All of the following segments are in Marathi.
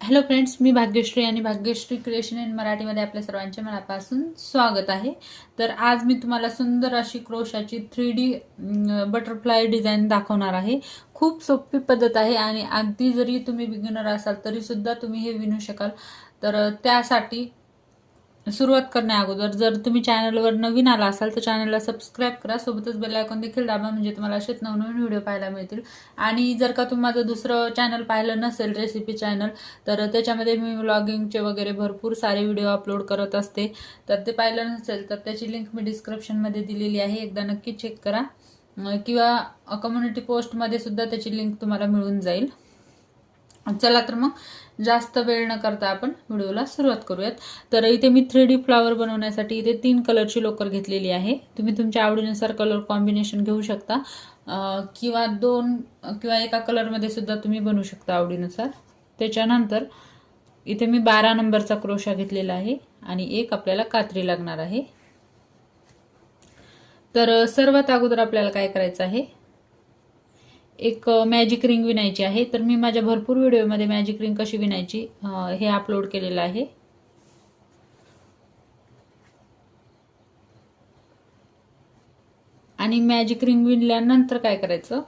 हॅलो फ्रेंड्स मी भाग्यश्री आणि भाग्यश्री क्रिएशन इन मराठीमध्ये आपल्या सर्वांचे मनापासून स्वागत आहे. तर आज मी तुम्हाला सुंदर अशी क्रोशाची थ्री डी बटरफ्लाय डिझाईन दाखवणार आहे. खूप सोपी पद्धत आहे आणि अगदी जरी तुम्ही बिगिनर असाल तरीसुद्धा तुम्ही हे विणू शकाल. तर त्यासाठी सुरुवात करण्या अगोदर. जर तुम्ही चॅनलवर नवीन आला असाल तर चॅनलला सबस्क्राईब करा. सोबतच बेल आयकॉन देखील दाबा म्हणजे तुम्हाला असेच नवनवीन व्हिडिओ पाहायला मिळतील. आणि जर का तुम्ही माझं दुसरं चॅनल पाहिलं नसेल रेसिपी चॅनल तर त्याच्यामध्ये मी व्लॉगिंगचे वगैरे भरपूर सारे व्हिडिओ अपलोड करत असते. तर ते पाहिलं नसेल तर त्याची लिंक मी डिस्क्रिप्शनमध्ये दिलेली आहे. एकदा नक्की चेक करा. किंवा कम्युनिटी पोस्टमध्ये सुद्धा त्याची लिंक तुम्हाला मिळून जाईल. चला तर मग जास्त वेळ न करता आपण व्हिडिओला सुरुवात करूयात. तर इथे मी थ्री डी फ्लावर बनवण्यासाठी इथे तीन कलरची लोकर घेतलेली आहे. तुम्ही तुमच्या आवडीनुसार कलर कॉम्बिनेशन घेऊ शकता. किंवा दोन किंवा एका कलरमध्ये सुद्धा तुम्ही बनवू शकता आवडीनुसार. त्याच्यानंतर इथे मी बारा नंबरचा क्रोशा घेतलेला आहे आणि एक आपल्याला कात्री लागणार आहे. तर सर्वात अगोदर आपल्याला काय करायचं आहे? एक मॅजिक रिंग विणायची आहे. तर मी माझ्या भरपूर व्हिडिओमध्ये मॅजिक रिंग कशी विणायची हे अपलोड केलेलं आहे. आणि मॅजिक रिंग विणल्यानंतर काय करायचं?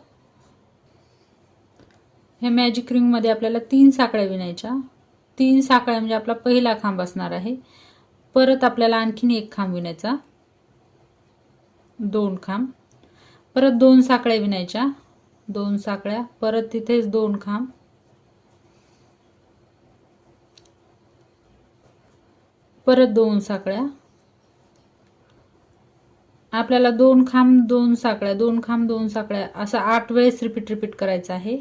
हे मॅजिक रिंगमध्ये आपल्याला तीन साकळ्या विणायच्या. तीन साकळ्या म्हणजे आपला पहिला खांब असणार आहे. परत आपल्याला आणखीन एक खांब विणायचा. दोन खांब. परत दोन साकळ्या विणायच्या. दोन साकळ्या परत तिथेच दोन खांब. परत दोन साकळ्या आपल्याला दोन खांब दोन साकळ्या दोन खांब दोन साकळ्या असं आठ वेळेस रिपीट रिपीट करायचं आहे.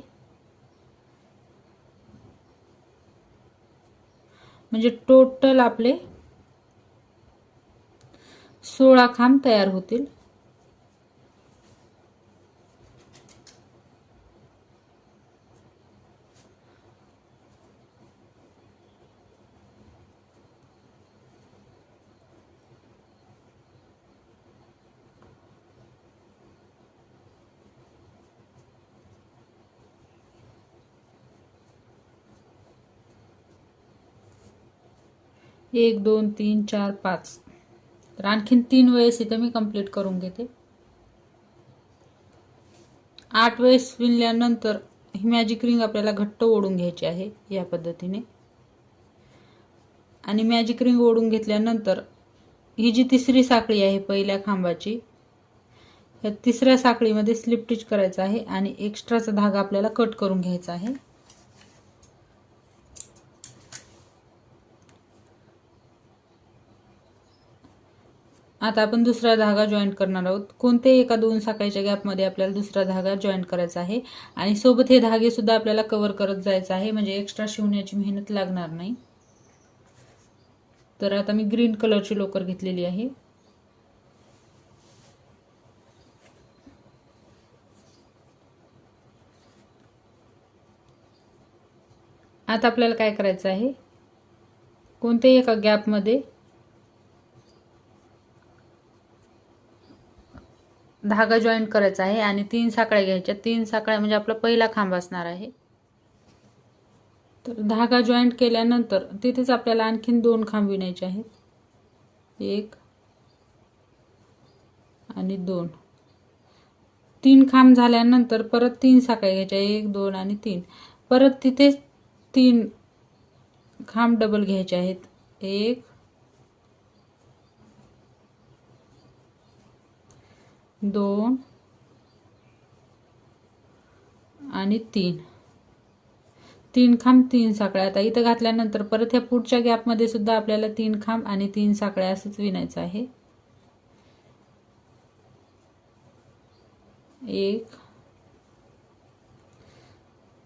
म्हणजे टोटल आपले सोळा खांब तयार होतील. एक दोन तीन चार पाच. तर आणखीन तीन वेळेस इथं मी कंप्लीट करून घेते. आठ वेळेस विणल्यानंतर ही मॅजिक रिंग आपल्याला घट्ट ओढून घ्यायची आहे या पद्धतीने. आणि मॅजिक रिंग ओढून घेतल्यानंतर ही जी तिसरी साखळी आहे पहिल्या खांबाची या तिसऱ्या साखळीमध्ये स्लिप टिच करायचं आहे आणि एक्स्ट्राचा धागा आपल्याला कट करून घ्यायचा आहे. आता आपण दुसरा धागा जॉईंट करणार आहोत. कोणत्याही एका दोन साखळीच्या गॅपमध्ये आपल्याला दुसरा धागा जॉईंट करायचा आहे. आणि सोबत हे धागे सुद्धा आपल्याला कव्हर करत जायचं आहे. म्हणजे एक्स्ट्रा शिवण्याची मेहनत लागणार नाही. तर आता मी ग्रीन कलरची लोकर घेतलेली आहे. आता आपल्याला काय करायचं आहे? कोणत्याही एका गॅपमध्ये धागा जॉईंट करायचा आहे आणि तीन साकळ्या घ्यायच्या. तीन साकळ्या म्हणजे आपला पहिला खांब असणार आहे. तर धागा जॉईंट केल्यानंतर तिथेच आपल्याला आणखीन दोन खांब विणायचे आहेत. एक आणि दोन. तीन खांब झाल्यानंतर परत तीन साकळ्या घ्यायच्या. एक दोन आणि तीन. परत तिथेच तीन खांब डबल घ्यायचे आहेत. एक दोन आणि तीन. तीन खांब तीन साकळ्या आता इथं घातल्यानंतर परत ह्या पुढच्या गॅपमध्ये सुद्धा आपल्याला तीन खांब आणि तीन साकळ्या असंच विणायचं आहे. एक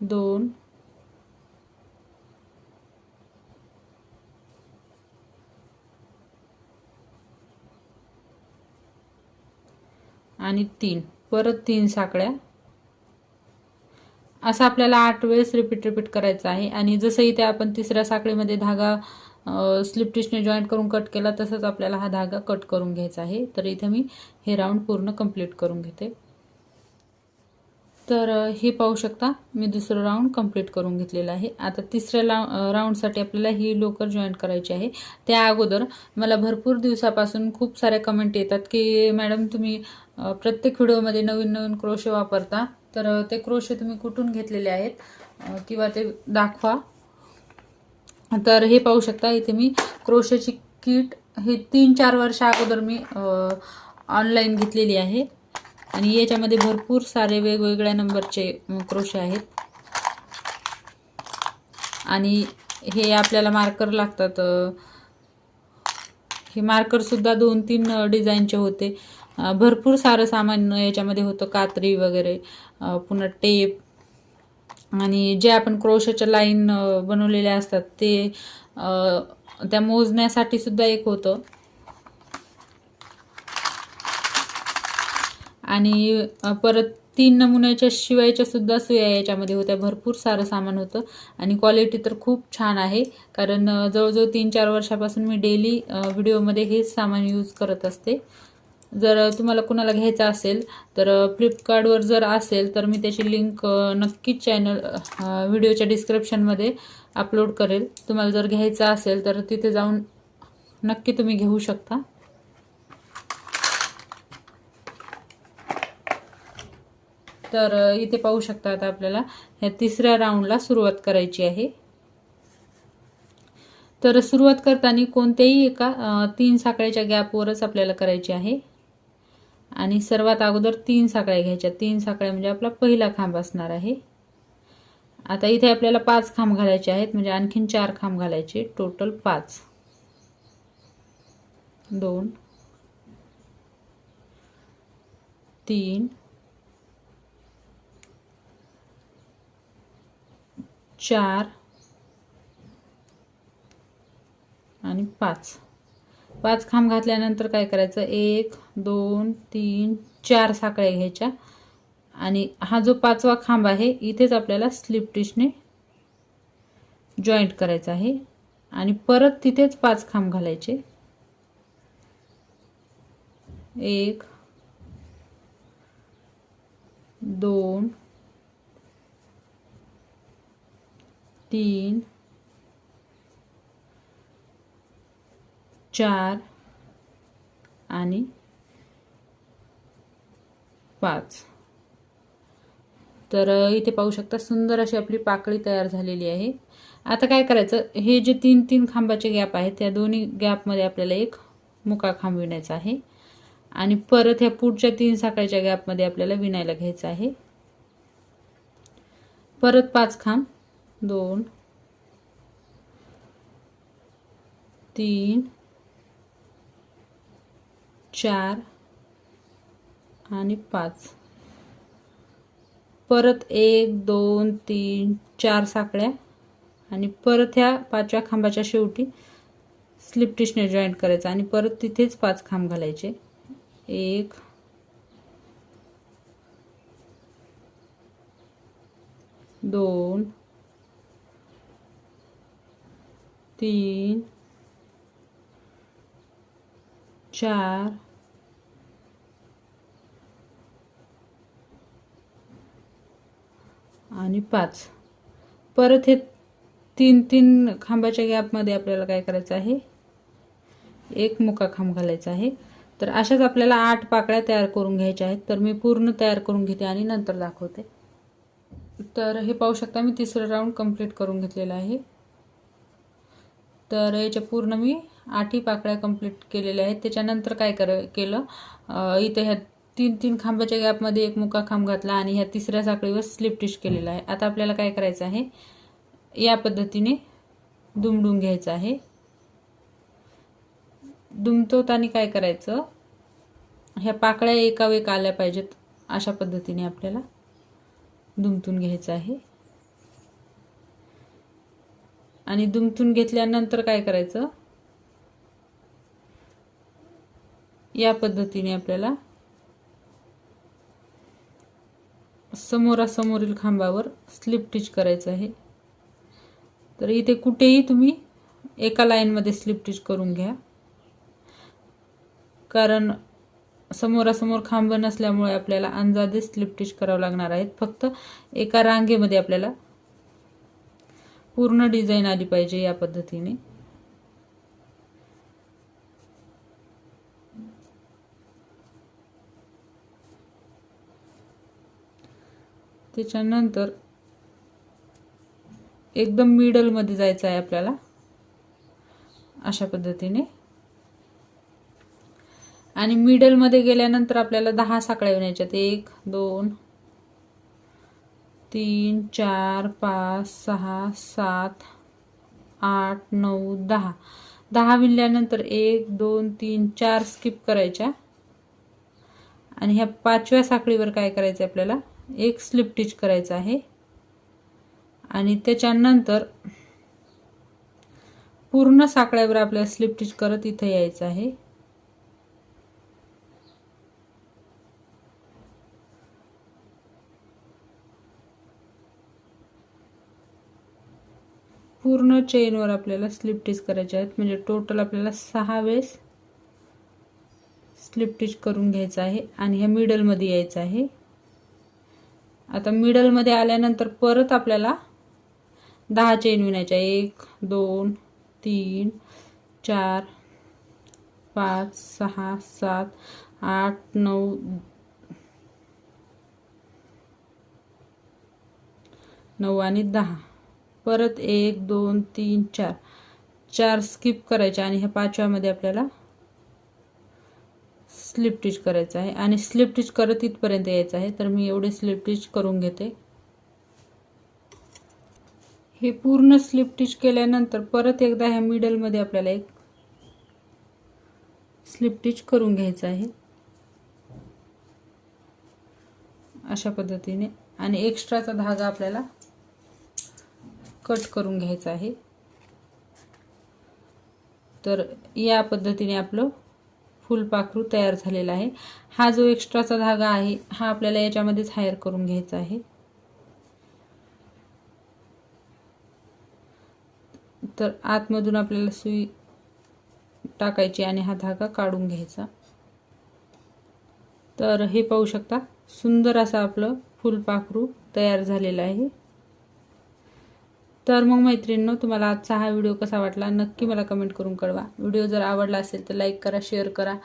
दोन आणि तीन. परत तीन साकड्या असं आपल्याला आठ वेळेस रिपीट रिपीट करायचं आहे. आणि जसं इथे आपण तिसऱ्या साखळीमध्ये धागा स्लिप टिचने जॉईंट करून कट केला तसंच आपल्याला हा धागा कट करून घ्यायचा आहे. तर इथे मी हे राऊंड पूर्ण कंप्लीट करून घेते. तर हे पाहू शकता. मी दुसरं राऊंड कंप्लीट करून घेतलेलं आहे. आता तिसऱ्या ला राऊंडसाठी आपल्याला ही लोकर जॉईंट करायची आहे. त्या अगोदर मला भरपूर दिवसापासून खूप साऱ्या कमेंट येतात की मॅडम तुम्ही प्रत्येक व्हिडिओमध्ये नवीन नवीन क्रोशे वापरता. तर ते क्रोशे तुम्ही कुठून घेतलेले आहेत? किंवा ते दाखवा. तर हे पाहू शकता. इथे मी क्रोशेची किट हे तीन चार वर्षा अगोदर मी ऑनलाईन घेतलेली आहे. आणि याच्यामध्ये भरपूर सारे वेगवेगळ्या नंबरचे क्रोशे आहेत. आणि हे आपल्याला मार्कर लागतात हे मार्कर सुद्धा दोन तीन डिझाईनचे होते. भरपूर सारं सामान याच्यामध्ये होतं कात्री वगैरे पुन्हा टेप. आणि जे आपण क्रोशाच्या लाईन बनवलेल्या असतात ते त्या मोजण्यासाठी सुद्धा एक होतं. आणि परत तीन नमुन्याच्या शिवायच्या सुद्धा सुया याच्यामध्ये होत्या. भरपूर सारं सामान होतं. आणि क्वालिटी तर खूप छान आहे. कारण जवळजवळ तीन चार वर्षापासून मी डेली व्हिडिओमध्ये हेच सामान यूज करत असते. जर तुम्हाला कुणाला घ्यायचं असेल तर फ्लिपकार्टवर जर असेल तर मी त्याची लिंक नक्कीच चॅनल व्हिडिओच्या डिस्क्रिप्शनमध्ये अपलोड करेल. तुम्हाला जर घ्यायचं असेल तर तिथे जाऊन नक्की तुम्ही घेऊ शकता. तर इथे पाहू शकता आता आपल्याला ह्या तिसऱ्या राऊंडला सुरुवात करायची आहे. तर सुरुवात करताना कोणत्याही एका तीन साखळ्याच्या गॅपवरच आपल्याला करायची आहे. आणि सर्वात अगोदर तीन साखळ्या घ्यायच्या. तीन साखळ्या म्हणजे आपला पहिला खांब असणार आहे. आता इथे आपल्याला पाच खांब घालायचे आहेत म्हणजे आणखीन चार खांब घालायचे. टोटल पाच. दोन. तीन. चार आणि पाच. पाच खांब घातल्यानंतर काय करायचं? एक दोन तीन चार साखळ्या घ्यायच्या. आणि हा जो पाचवा खांब आहे इथेच आपल्याला स्लिप टिशने जॉईंट करायचा आहे. आणि परत तिथेच पाच खांब घालायचे. एक दोन तीन चार आणि पाच. तर इथे पाहू शकता सुंदर अशी आपली पाकळी तयार झालेली आहे. आता काय करायचं? हे जे तीन तीन खांबाचे गॅप आहेत त्या दोन्ही गॅपमध्ये आपल्याला एक मुका खांब विणायचा आहे. आणि परत ह्या पुढच्या तीन साखळीच्या गॅपमध्ये आपल्याला विणायला घ्यायचं आहे. परत पाच खांब. दोन तीन चार आणि पाच. परत एक दोन तीन चार साकड्या आणि परत ह्या पाचव्या खांबाच्या शेवटी स्लिप टिशने जॉईंट करायचं आणि परत तिथेच पाच खांब घालायचे. एक दोन तीन चार आणि पाच. परत हे तीन तीन खांबाच्या गॅपमध्ये आपल्याला काय करायचं आहे? एक मुका खांब घालायचा आहे. तर अशाच आपल्याला आठ पाकळ्या तयार करून घ्यायच्या आहेत. तर मी पूर्ण तयार करून घेते आणि नंतर दाखवते. तर हे पाहू शकता मी तिसरं राऊंड कंप्लीट करून घेतलेलं आहे. तर याच्या पूर्ण मी आठही पाकळ्या कंप्लीट केलेल्या आहेत. त्याच्यानंतर काय कर केलं? इथं ह्या तीन तीन खांबाच्या गॅपमध्ये एक मुका खांब घातला आणि ह्या तिसऱ्या साखळीवर स्लिप टिश केलेला आहे. आता आपल्याला काय करायचं आहे? या पद्धतीने दुमडून घ्यायचं आहे. दुमतवताना काय करायचं? ह्या पाकळ्या एकावेक आल्या पाहिजेत अशा पद्धतीने आपल्याला दुमतून घ्यायचं आहे. आणि दुमतून घेतल्यानंतर काय करायचं? या पद्धतीने आपल्याला समोरासमोरील खांबावर स्लिप टिच करायचं आहे. तर इथे कुठेही तुम्ही एका लाईनमध्ये स्लिप टिच करून घ्या. कारण समोरासमोर खांब नसल्यामुळे आपल्याला अंदाजे स्लिप स्टिच करावं लागणार आहेत. फक्त एका रांगेमध्ये आपल्याला पूर्ण डिझाईन आली पाहिजे या पद्धतीने. त्याच्यानंतर एकदम मिडलमध्ये जायचं आहे आपल्याला. अशा पद्धतीने. आणि मिडलमध्ये गेल्यानंतर आपल्याला दहा साकळ्या येण्याच्यात. एक दोन तीन चार पाच सहा सात आठ नऊ दहा. दहा विणल्यानंतर एक दोन तीन चार स्किप करायच्या. आणि ह्या पाचव्या साखळीवर काय करायचं आपल्याला? एक स्लिप टिच करायचं आहे. आणि त्याच्यानंतर पूर्ण साखळ्यावर आपल्याला स्लिप टिच करत इथं यायचं आहे. पूर्ण चेनवर आपल्याला स्लिप टिच करायचे आहेत. म्हणजे टोटल आपल्याला सहा वेळेस स्लिप टिच करून घ्यायचं आहे आणि ह्या मिडलमध्ये यायचं आहे. आता मिडलमध्ये आल्यानंतर परत आपल्याला दहा चेन विणायच्या एक दोन तीन चार पाच सहा सात आठ नऊ नऊ आणि दहा. परत एक दोन तीन चार. चार स्किप करायचे आणि ह्या पाचव्यामध्ये आपल्याला स्लिप टिच करायचं आहे. आणि स्लिप टिच करत इथपर्यंत यायचं आहे. तर मी एवढे स्लिप टिच करून घेते. हे पूर्ण स्लिप टिच केल्यानंतर परत एकदा ह्या मिडलमध्ये आपल्याला एक स्लिप टिच करून घ्यायचं आहे. अशा पद्धतीने. आणि एक्स्ट्राचा धागा आपल्याला कट करून घ्यायचा आहे. तर या पद्धतीने आपलं फुलपाखरू तयार झालेला आहे. हा जो एक्स्ट्राचा धागा आहे हा आपल्याला याच्यामध्येच हायर करून घ्यायचा आहे. तर आतमधून आपल्याला सुई टाकायची आणि हा धागा काढून घ्यायचा. तर हे पाहू शकता सुंदर असं आपलं फुलपाखरू तयार झालेलं आहे. तर मग मैत्रिणींनो तुम्हाला आजचा हा व्हिडिओ कसा वाटला नक्की मला कमेंट करून कळवा. व्हिडिओ जर आवडला असेल तर लाईक करा शेअर करा.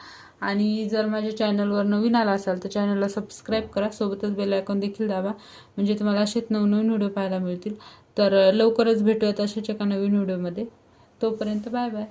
आणि जर माझ्या चॅनलवर नवीन आला असाल तर चॅनलला सबस्क्राईब करा. सोबतच बेल आयकॉन देखील दाबा. म्हणजे तुम्हाला असेच नवनवीन व्हिडिओ पाहायला मिळतील. तर लवकरच भेटूयात अशाच एका नवीन व्हिडिओमध्ये. तोपर्यंत बाय बाय